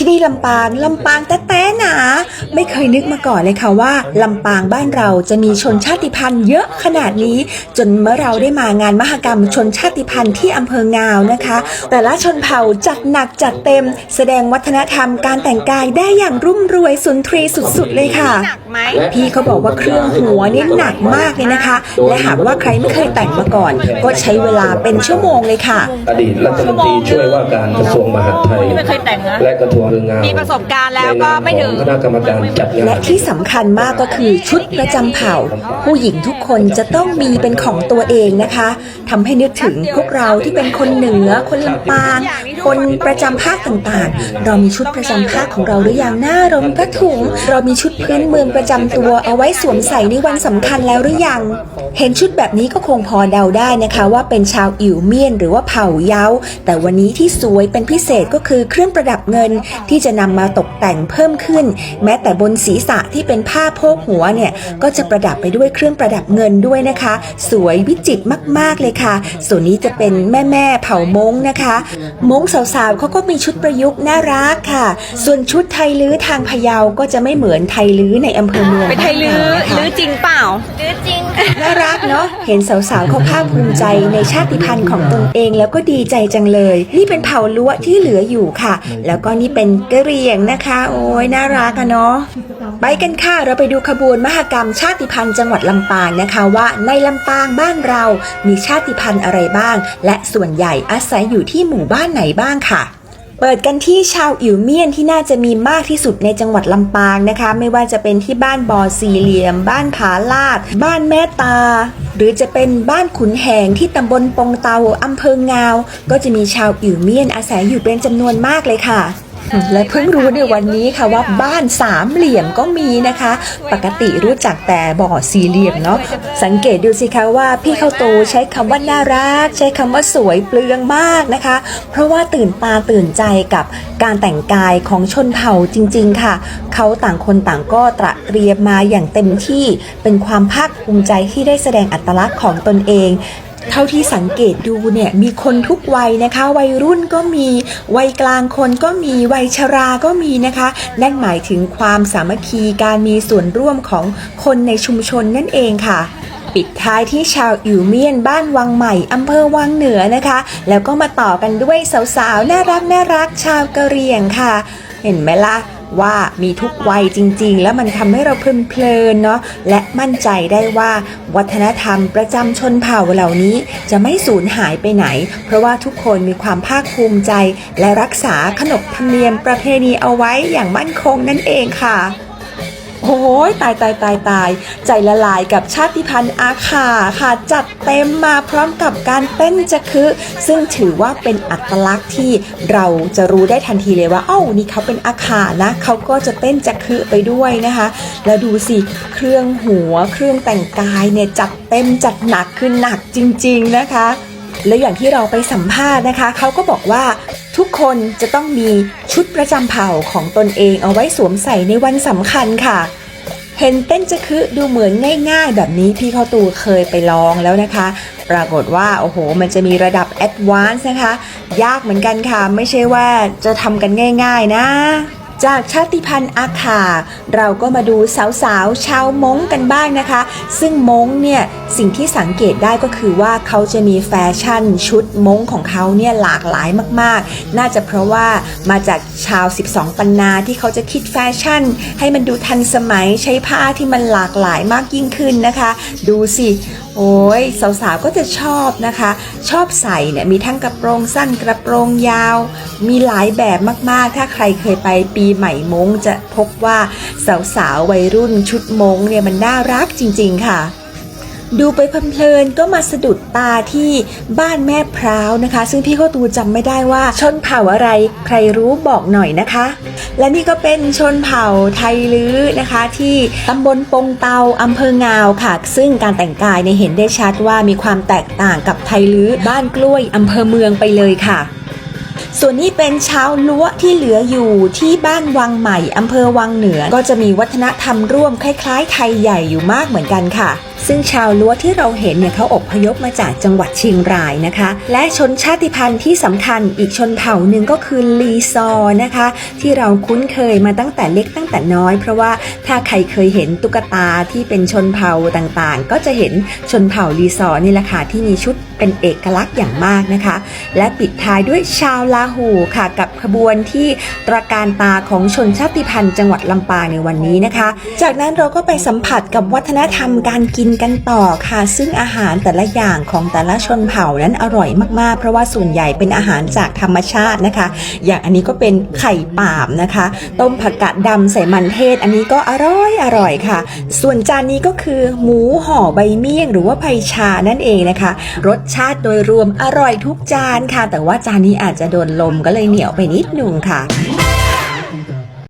ที่นี่ลำปางลำปางแต่แต่หนาไม่เคยนึกมาก่อนเลยค่ะว่าลำปางบ้านเราจะมีชนชาติพันธุ์เยอะขนาดนี้ จนเมื่อเราได้มางานมหกรรมชนชาติพันธุ์ที่อำเภองาวนะคะ แต่ละชนเผ่าจัดหนักจัดเต็ม แสดงวัฒนธรรมการแต่งกายได้อย่างรุ่มรวยสุนทรีสุดๆเลยค่ะหนักไหมพี่เขาบอกว่าเครื่องหัวนี่หนักมากเลยนะคะ และหากว่าใครไม่เคยแต่งมาก่อน ก็ใช้เวลาเป็นชั่วโมงเลยค่ะ อดีตรัฐมนตรีช่วยว่าการกระทรวงมหาดไทยไม่เคยแต่งนะและกระทรวงแรงงานมีประสบการณ์แล้วก็ไม่ถึงในนามของคณะกรรมการจัดงานและที่สำคัญมากก็คือชุดประจำเผ่า ผู้หญิงทุกคนจะต้องมีเป็นของตัวเองนะคะทำให้นึกถึงพวกเราที่เป็นคนเหนือ คนลำปาง คนประจำภาคต่างๆ เรามีชุดประจำภาคของเราหรือยังหน้ารมกระถุง เรามีชุดพื้นเมืองประจำตัวเอาไว้สวมใส่ในวันสำคัญแล้วหรือยัง เห็นชุดแบบนี้ก็คงพอเดาได้นะคะว่าเป็นชาวอิ๋วเมียนหรือว่าเผ่าเย้า แต่วันนี้ที่สวยเป็นพิเศษก็คือเครื่องประดับเงินที่จะนำมาตกแต่งเพิ่มขึ้น แม้แต่บนศีรษะที่เป็นผ้าโพกหัวเนี่ยก็จะประดับไปด้วยเครื่องประดับเงินด้วยนะคะ สวยวิจิตรมาก ๆเลยค่ะ ส่วนนี้จะเป็นแม่แม่ๆเผ่ามงนะคะ มงสาวๆเขาก็มีชุดประยุกต์น่ารักค่ะ ส่วนชุดไทยลื้อทางพะเยาก็จะไม่เหมือนไทยลื้อในอำเภอเมืองเป็นไทยลื้อนะคะลื้อจริงเปล่าลื้อจริงน่ารักเนาะเห็นสาวๆเขาภาคภูมิใจในชาติพันธุ์ของตนเองแล้วก็ดีใจจังเลย นี่เป็นเผ่าลัวที่เหลืออยู่ค่ะ แล้วก็นี่เป็นกะเหรี่ยงนะคะ โอ้ยน่ารักอะเนาะไปกันค่ะเราไปดูขบวนมหกรรมชาติพันธุ์จังหวัดลำปางนะคะว่าในลำปางบ้านเรามีชาติพันธุ์อะไรบ้าง และส่วนใหญ่อาศัยอยู่ที่หมู่บ้านไหนบ้างค่ะเปิดกันที่ชาวอิ๋วเมียนที่น่าจะมีมากที่สุดในจังหวัดลำปางนะคะ ไม่ว่าจะเป็นที่บ้านบอสี่เหลี่ยม บ้านผาลาด บ้านแม่ตา หรือจะเป็นบ้านขุนแหงที่ตำบลปงเตาอำเภองาว ก็จะมีชาวอิ๋วเมียนอาศัยอยู่เป็นจำนวนมากเลยค่ะ และเพิ่งรู้ในวันนี้ค่ะว่าบ้านสามเหลี่ยมก็มีนะคะ ปกติรู้จักแต่บ่อสี่เหลี่ยมเนาะสังเกตดูสิคะว่าพี่เข้าโตใช้คำว่าน่ารัก ใช้คำว่าสวยเปลืองมากนะคะ เพราะว่าตื่นตาตื่นใจกับการแต่งกายของชนเผ่าจริง ๆ ค่ะ เขาต่างคนต่างก็ตระเตรียมมาอย่างเต็มที่เป็นความภาคภูมิใจที่ได้แสดงอัตลักษณ์ของตนเอง เท่าที่สังเกตดูเนี่ยมีคนทุกวัยนะคะ วัยรุ่นก็มีวัยกลางคนก็มีวัยชราก็มีนะคะ นั่นหมายถึงความสามัคคีการมีส่วนร่วมของคนในชุมชนนั่นเองค่ะปิดท้ายที่ชาวอิวเมียนบ้านวังใหม่อำเภอวังเหนือนะคะ แล้วก็มาต่อกันด้วยสาวๆ น่ารักน่ารักชาวกะเหรี่ยงค่ะ เห็นไหมล่ะ ว่ามีทุกวัยจริง ๆ แล้วมันทำให้เราเพลินๆเนาะและมั่นใจได้ว่าวัฒนธรรมประจำชนเผ่าเหล่านี้จะไม่สูญหายไปไหน เพราะว่าทุกคนมีความภาคภูมิใจ และรักษาขนบธรรมเนียมประเพณีเอาไว้อย่างมั่นคงนั่นเองค่ะ โอ้ยตายตายตายตาย ใจละลายกับชาติพันธุ์อาขาค่ะจัดเต็มมาพร้อมกับการเต้นจะคือ ซึ่งถือว่าเป็นอัตลักษณ์ที่เราจะรู้ได้ทันทีเลยว่าเอ้านี่เขาเป็นอาขานะเขาก็จะเต้นจะคือไปด้วยนะคะ แล้วดูสิเครื่องหัวเครื่องแต่งกายเนี่ยจัดเต็มจัดหนักคือหนักจริง ๆนะคะแล้วอย่างที่เราไปสัมภาษณ์นะคะ เขาก็บอกว่า คนจะต้องมีชุดประจำเผ่าของตนเองเอาไว้สวมใส่ในวันสำคัญค่ะ เห็นเต้นจะคือดูเหมือนง่ายๆ แบบนี้พี่เข้าตูเคยไปลองแล้วนะคะ ปรากฏว่าโอ้โห มันจะมีระดับแอดวานซ์นะคะ ยากเหมือนกันค่ะ ไม่ใช่ว่าจะทำกันง่าย ๆ นะ จากชาติพันธุ์อาคา เราก็มาดูสาวๆ ชาวม้งกันบ้างนะคะ ซึ่งม้งเนี่ยสิ่งที่สังเกตได้ก็คือว่าเขาจะมีแฟชั่นชุดม้งของเขาเนี่ยหลากหลายมากๆ น่าจะเพราะว่ามาจากชาว 12 ปันนาที่เขาจะคิดแฟชั่น ให้มันดูทันสมัยใช้ผ้าที่มันหลากหลายมากยิ่งขึ้นนะคะ ดูสิ โอ้ยสาวๆก็จะชอบนะคะ ชอบใส่เนี่ยมีทั้งกระโปรงสั้นกระโปรงยาว มีหลายแบบมากๆ ถ้าใครเคยไปปีใหม่มงจะพบว่าสาวๆวัยรุ่นชุดมงเนี่ยมันน่ารักจริง ๆ ค่ะ ดูไปเพลินๆก็มาสะดุดตาที่บ้านแม่พร้าวนะคะ ซึ่งพี่ข้าตูจำไม่ได้ว่าชนเผ่าอะไรใครรู้บอกหน่อยนะคะ และนี่ก็เป็นชนเผ่าไทยลื้อนะคะ ที่ตำบลปงเตาอำเภองาวค่ะ ซึ่งการแต่งกายเนี่ยเห็นได้ชัดว่ามีความแตกต่างกับไทยลื้อบ้านกล้วยอำเภอเมืองไปเลยค่ะ ส่วนนี้เป็นชาวล้วที่เหลืออยู่ที่บ้านวังใหม่อำเภอวังเหนือ ก็จะมีวัฒนธรรมร่วมคล้ายๆ ไทยใหญ่อยู่มากเหมือนกันค่ะ ซึ่งชาวล้วที่เราเห็นเนี่ยเขาอพยพมาจากจังหวัดเชียงรายนะคะ และชนชาติพันธุ์ที่สำคัญอีกชนเผ่าหนึ่งก็คือลีซอนะคะ ที่เราคุ้นเคยมาตั้งแต่เล็กตั้งแต่น้อย เพราะว่าถ้าใครเคยเห็นตุ๊กตาที่เป็นชนเผ่าต่างๆ ก็จะเห็นชนเผ่าลีซอนี่แหละค่ะที่มีชุดเป็นเอกลักษณ์อย่างมากนะคะ และปิดท้ายด้วยชาวลาหูค่ะกับขบวนที่ตระการตาของชนชาติพันธุ์จังหวัดลำปางในวันนี้นะคะ จากนั้นเราก็ไปสัมผัสกับวัฒนธรรมการกินกันต่อค่ะ ซึ่งอาหารแต่ละอย่างของแต่ละชนเผ่านั้นอร่อยมากๆ เพราะว่าส่วนใหญ่เป็นอาหารจากธรรมชาตินะคะ อย่างอันนี้ก็เป็นไข่ป่ามนะคะ ต้มผักกาดดำใส่มันเทศ อันนี้ก็อร่อยอร่อยค่ะ ส่วนจานนี้ก็คือหมูห่อใบเมี่ยง หรือว่าไพชานั่นเองนะคะ รสชาติโดยรวมอร่อยทุกจานค่ะ แต่ว่าจานนี้อาจจะโดนลมก็เลยเหนียวไปนิดนึงค่ะ